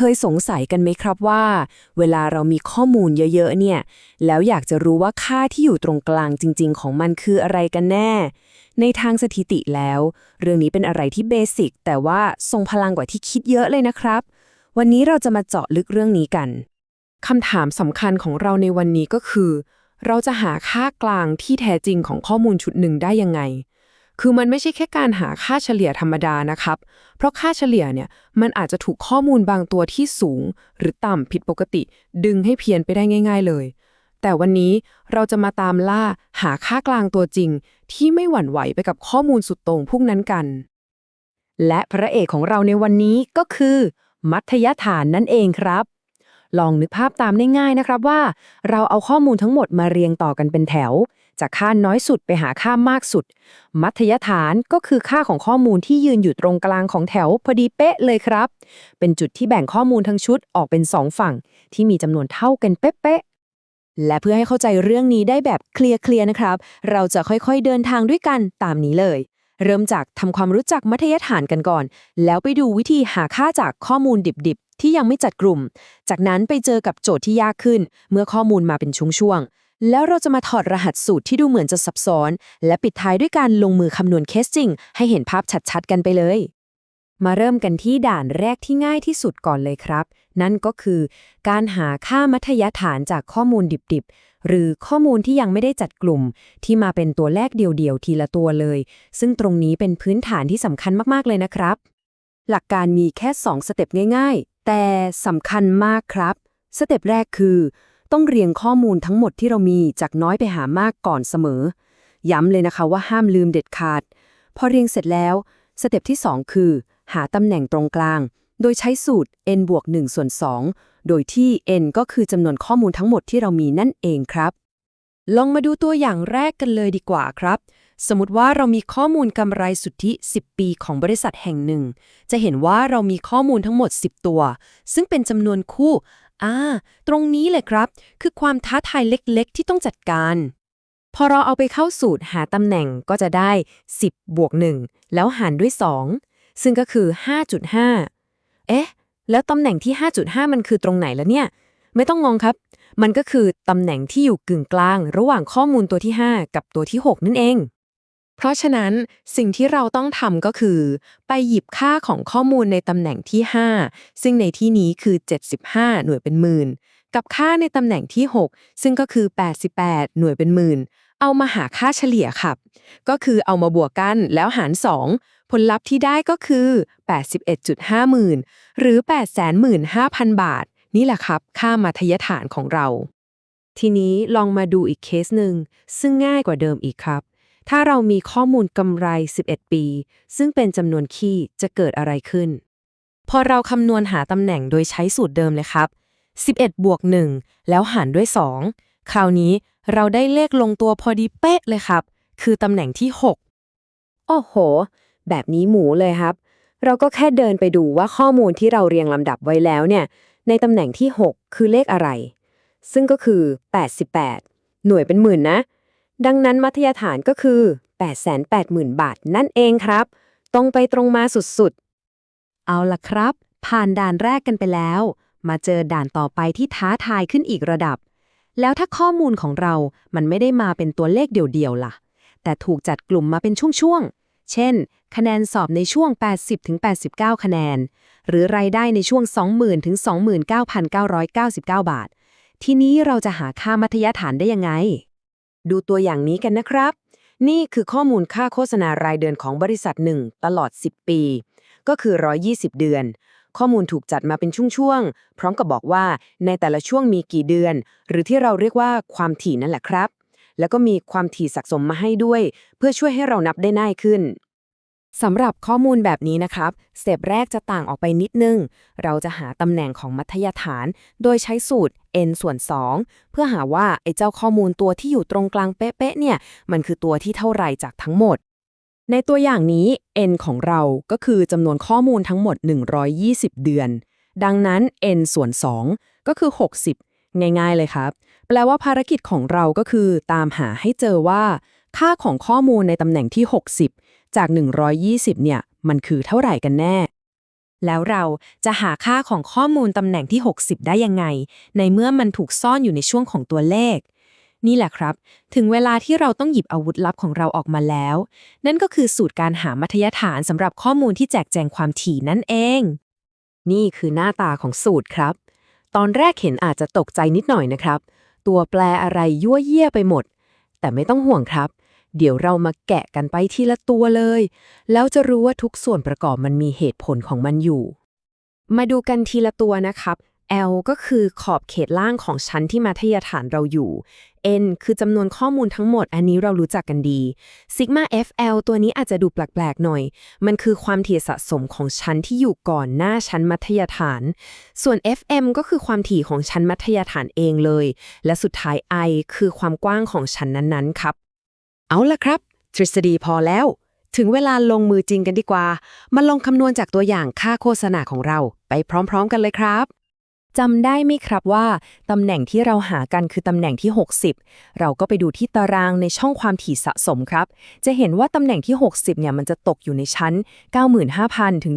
เคยสงสัยกันไหมครับว่า เวลาเรามีข้อมูลเยอะๆเนี่ย แล้วอยากจะรู้ว่าค่าที่อยู่ตรงกลางจริง ๆ ของมันคืออะไรกันแน่ ในทางสถิติแล้ว เรื่องนี้เป็นอะไรที่เบสิกแต่ว่าทรงพลังกว่าที่คิดเยอะเลยนะครับ วันนี้เราจะมาเจาะลึกเรื่องนี้กันคำถามสำคัญของเราในวันนี้ก็คือ เราจะหาค่ากลางที่แท้จริงของข้อมูลชุดหนึ่งได้ยังไง คือมันไม่ใช่แค่การหาค่าเฉลี่ยธรรมดานะครับ เพราะค่าเฉลี่ยเนี่ยมันอาจจะถูกข้อมูลบางตัวที่สูง หรือต่ำผิดปกติ ดึงให้เพี้ยนไปได้ง่าย ๆเลย แต่วันนี้เราจะมาตามล่าหาค่ากลางตัวจริง ที่ไม่หวั่นไหวไปกับข้อมูลสุดโต่งพวกนั้นกัน และพระเอกของเราในวันนี้ก็คือ มัธยฐานนั่นเองครับ ลองนึกภาพตามได้ง่ายนะครับว่า เราเอาข้อมูลทั้งหมดมาเรียงต่อกันเป็นแถว จากค่าน้อยสุดไปหาค่ามากสุด มัธยฐานก็คือค่าของข้อมูลที่ยืนอยู่ตรงกลางของแถวพอดีเป๊ะเลยครับ เป็นจุดที่แบ่งข้อมูลทั้งชุดออกเป็นสองฝั่ง ที่มีจำนวนเท่ากันเป๊ะๆและเพื่อให้เข้าใจเรื่องนี้ได้แบบเคลียร์ๆนะครับ เราจะค่อยๆเดินทางด้วยกันตามนี้เลย เริ่มจากทำความรู้จักมัธยฐานกันก่อน แล้วไปดูวิธีหาค่าจากข้อมูลดิบๆ ที่ยังไม่จัดกลุ่ม จากนั้นไปเจอกับโจทย์ที่ยากขึ้น เมื่อข้อมูลมาเป็นช่วงๆ แล้วเราจะมาถอดรหัสสูตรที่ดูเหมือนจะซับซ้อน และปิดท้ายด้วยการลงมือคำนวณเคสจริง ให้เห็นภาพชัดๆ กันไปเลย มาเริ่มกันที่ด่านแรกที่ง่ายที่สุดก่อนเลยครับ นั่นก็คือ การหาค่ามัธยฐานจากข้อมูลดิบๆ หรือข้อมูลที่ยังไม่ได้จัดกลุ่ม ที่มาเป็นตัวแรกเดียวๆ ทีละตัวเลย ซึ่งตรงนี้เป็นพื้นฐานที่สำคัญมากๆเลยนะครับ หลักการมีแค่ 2 สเต็ปง่าย ๆ แต่สำคัญมากครับ สเต็ปแรกคือ ต้องเรียงข้อมูลทั้งหมดที่เรามีจากน้อยไปหามากก่อนเสมอ ย้ำเลยนะคะว่าห้ามลืมเด็ดขาด พอเรียงเสร็จแล้ว สเต็ปที่ 2 คือ หาตำแหน่งตรงกลาง โดยใช้สูตร n บวก1ส่วน2โดยที่ n ก็คือจำนวนข้อมูลทั้งหมดที่เรามีนั่นเองครับ ลองมาดูตัวอย่างแรกกันเลยดีกว่าครับ สมมติว่าเรามีข้อมูลกำไรสุทธิ 10 ปีของบริษัทแห่งหนึ่ง จะเห็นว่าเรามีข้อมูลทั้งหมด 10 ตัว ซึ่งเป็นจำนวนคู่ อ่า ตรงนี้เลยครับ คือความท้าทายเล็กๆ ที่ต้องจัดการ พอเราเอาไปเข้าสูตรหาตำแหน่งก็จะได้ 10 บวก 1 แล้วหารด้วย 2 ซึ่งก็คือ 5.5 เอ๊ะ แล้วตำแหน่งที่ 5.5 มันคือตรงไหนแล้วเนี่ย ไม่ต้องงงครับ มันก็คือตำแหน่งที่อยู่กึ่งกลาง ระหว่างข้อมูลตัวที่ 5 กับตัวที่ 6 นั่นเอง เพราะฉะนั้นสิ่งที่เราต้องทำก็คือ ไปหยิบค่าของข้อมูลในตำแหน่งที่ 5 ซึ่งในที่นี้คือ 75 หน่วยเป็นหมื่น กับค่าในตำแหน่งที่ 6 ซึ่งก็คือ 88 หน่วยเป็นหมื่น เอามาหาค่าเฉลี่ยครับ ก็คือเอามาบวกกันแล้วหาร 2 ผลลัพธ์ที่ได้ก็คือ 81.5หมื่นหรือ 815,000 บาท นี่แหละครับ ค่ามัธยฐานของเรา ทีนี้ลองมาดูอีกเคสหนึ่งซึ่งง่ายกว่าเดิมอีกครับ ถ้าเรามีข้อมูลกำไร 11 ปี ซึ่งเป็นจำนวนคี่จะเกิดอะไรขึ้น พอเราคำนวณหาตำแหน่งโดยใช้สูตรเดิมเลยครับ 11 บวก 1 แล้วหารด้วย 2 คราวนี้เราได้เลขลงตัวพอดีเป๊ะเลยครับ คือตำแหน่งที่ 6 โอ้โห แบบนี้หมูเลยครับ เราก็แค่เดินไปดูว่าข้อมูลที่เราเรียงลำดับไว้แล้วเนี่ย ในตำแหน่งที่ 6 คือเลขอะไร ซึ่งก็คือ 88 หน่วยเป็นหมื่นนะ ดังนั้นมัธยฐานก็คือ 880,000 บาทนั่นเองครับ ตรงไปตรงมาสุดๆ เอาล่ะครับ ผ่านด่านแรกกันไปแล้ว มาเจอด่านต่อไปที่ท้าทายขึ้นอีกระดับ แล้วถ้าข้อมูลของเรามันไม่ได้มาเป็นตัวเลขเดี่ยวๆล่ะ แต่ถูกจัดกลุ่มมาเป็นช่วงๆ เช่น คะแนนสอบในช่วง 80-89 คะแนน หรือรายได้ในช่วง 20,000ถึง29,999 บาท ทีนี้เราจะหาค่ามัธยฐานได้ยังไง ดูตัวอย่างนี้กันนะครับ นี่คือข้อมูลค่าโฆษณารายเดือนของบริษัทหนึ่งตลอด 10 ปี ก็คือ 120 เดือน ข้อมูลถูกจัดมาเป็นช่วงๆ พร้อมกับบอกว่าในแต่ละช่วงมีกี่เดือน หรือที่เราเรียกว่าความถี่นั่นแหละครับ แล้วก็มีความถี่สะสมมาให้ด้วย เพื่อช่วยให้เรานับได้ง่ายขึ้น สำหรับข้อมูลแบบนี้นะครับสเต็ปแรกจะต่างออกไปนิดนึง เราจะหาตำแหน่งของมัธยฐาน โดยใช้สูตร n ส่วน 2 เพื่อหาว่าไอ้เจ้าข้อมูลตัวที่อยู่ตรงกลางเป๊ะๆเนี่ย มันคือตัวที่เท่าไหร่จากทั้งหมด ในตัวอย่างนี้ n ของเราก็คือจำนวนข้อมูลทั้งหมด 120 เดือน ดังนั้น n ส่วน 2 ก็คือ 60 ง่ายๆเลยครับ แปลว่าภารกิจของเราก็คือตามหาให้เจอว่า ค่าของข้อมูลในตำแหน่งที่ 60 จาก 120 เนี่ย มันคือเท่าไหร่กันแน่ แล้วเราจะหาค่าของข้อมูลตำแหน่งที่ 60 ได้ยังไง ในเมื่อมันถูกซ่อนอยู่ในช่วงของตัวเลข นี่แหละครับ ถึงเวลาที่เราต้องหยิบอาวุธลับของเราออกมาแล้ว นั่นก็คือสูตรการหามัธยฐานสำหรับข้อมูลที่แจกแจงความถี่นั่นเอง นี่คือหน้าตาของสูตรครับ ตอนแรกเห็นอาจจะตกใจนิดหน่อยนะครับ ตัวแปรอะไรยั่วเยี่ยไปหมด แต่ไม่ต้องห่วงครับ เดี๋ยวเรามาแกะกันไปทีละตัวเลย แล้วจะรู้ว่าทุกส่วนประกอบมันมีเหตุผลของมันอยู่ มาดูกันทีละตัวนะครับ L ก็คือขอบเขตล่างของชั้นที่มัธยฐานเราอยู่ N คือจำนวนข้อมูลทั้งหมดอันนี้เรารู้จักกันดี Sigma FL ตัวนี้อาจจะดูแปลกๆหน่อย มันคือความถี่สะสมของชั้นที่อยู่ก่อนหน้าชั้นมัธยฐาน ส่วน FM ก็คือความถี่ของชั้นมัธยฐานเองเลย และสุดท้าย I คือความกว้างของชั้นนั้นๆครับ เอาละครับ ทฤษฎีพอแล้ว ถึงเวลาลงมือจริงกันดีกว่า มาลองคำนวณจากตัวอย่างค่าโฆษณาของเราไปพร้อมๆกันเลยครับจำได้ไหมครับว่า ตำแหน่งที่เราหากันคือตำแหน่งที่ 60 เราก็ไปดูที่ตารางในช่องความถี่สะสมครับ จะเห็นว่าตำแหน่งที่ 60 เนี่ยมันจะตกอยู่ในชั้น 95,000 ถึง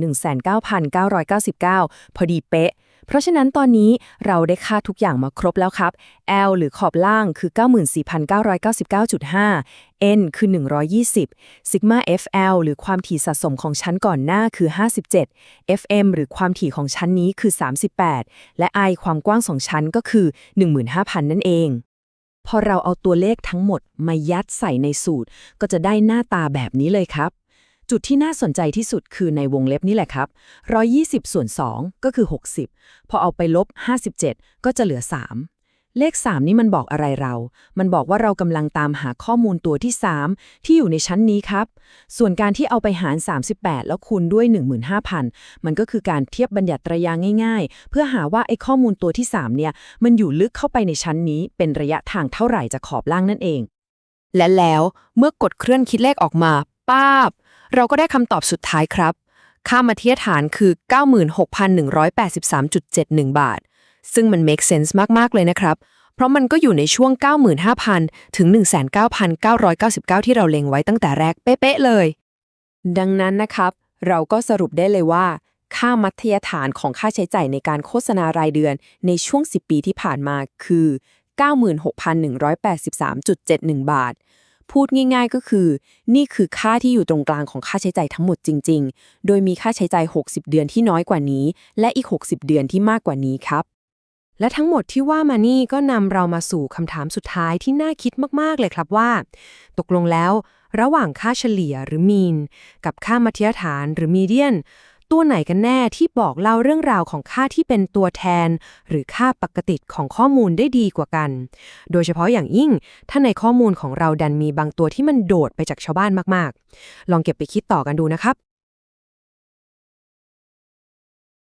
19,999 พอดีเป๊ะ เพราะฉะนั้นตอนนี้เราได้ค่าทุกอย่างมาครบแล้วครับ L หรือขอบล่างคือ 94,999.5 N คือ 120 Sigma FL หรือความถี่สะสมของชั้นก่อนหน้าคือ 57 FM หรือความถี่ของชั้นนี้คือ 38 และ I ความกว้างของชั้นก็คือ 15,000 นั่นเอง พอเราเอาตัวเลขทั้งหมดมายัดใส่ในสูตร ก็จะได้หน้าตาแบบนี้เลยครับ จุดที่น่าสนใจที่สุดคือในวงเล็บนี่แหละครับ 120 ส่วน 2 ก็คือ 60 พอเอาไปลบ 57 ก็จะเหลือ 3 เลข 3 นี่มันบอกอะไรเรา มันบอกว่าเรากำลังตามหาข้อมูลตัวที่ 3 ที่อยู่ในชั้นนี้ครับ ส่วนการที่เอาไปหาร 38 แล้วคูณด้วย 15,000 มันก็คือการเทียบบัญญัติระยะง่าย ๆ เพื่อหาว่าไอ้ข้อมูลตัวที่ 3 เนี่ย มันอยู่ลึกเข้าไปในชั้นนี้เป็นระยะทางเท่าไหร่จากขอบล่างนั่นเอง และแล้วเมื่อกดเคลื่อนคิดเลขออกมาป้าบ เราก็ได้คำตอบสุดท้ายครับ ค่ามาเทียฐานคือ 96,183.71 บาท ซึ่งมัน make sense มาก ๆ เลยนะครับ เพราะมันก็อยู่ในช่วง 95,000 ถึง 19,999 ที่เราเล็งไว้ตั้งแต่แรกเป๊ะๆเลย ดังนั้นนะครับ เราก็สรุปได้เลยว่า ค่ามัธยฐานของค่าใช้จ่ายในการโฆษณารายเดือนในช่วง 10 ปีที่ผ่านมาคือ 96,183.71 บาทพูดง่ายๆก็คือ นี่คือค่าที่อยู่ตรงกลางของค่าใช้จ่ายทั้งหมดจริง ๆ โดยมีค่าใช้จ่าย 60 เดือนที่น้อยกว่านี้ และอีก 60 เดือนที่มากกว่านี้ครับ และทั้งหมดที่ว่ามานี่ก็นำเรามาสู่คำถามสุดท้ายที่น่าคิดมาก ๆ เลยครับว่า ตกลงแล้ว ระหว่างค่าเฉลี่ยหรือมีน กับค่ามัธยฐานหรือมีเดียน ตัวไหนกันแน่ที่บอกเล่าเรื่องราวของค่าที่เป็นตัวแทน หรือค่าปกติของข้อมูลได้ดีกว่ากัน โดยเฉพาะอย่างยิ่ง ถ้าในข้อมูลของเราดันมีบางตัวที่มันโดดไปจากชาวบ้านมาก ๆ ลองเก็บไปคิดต่อกันดูนะครับ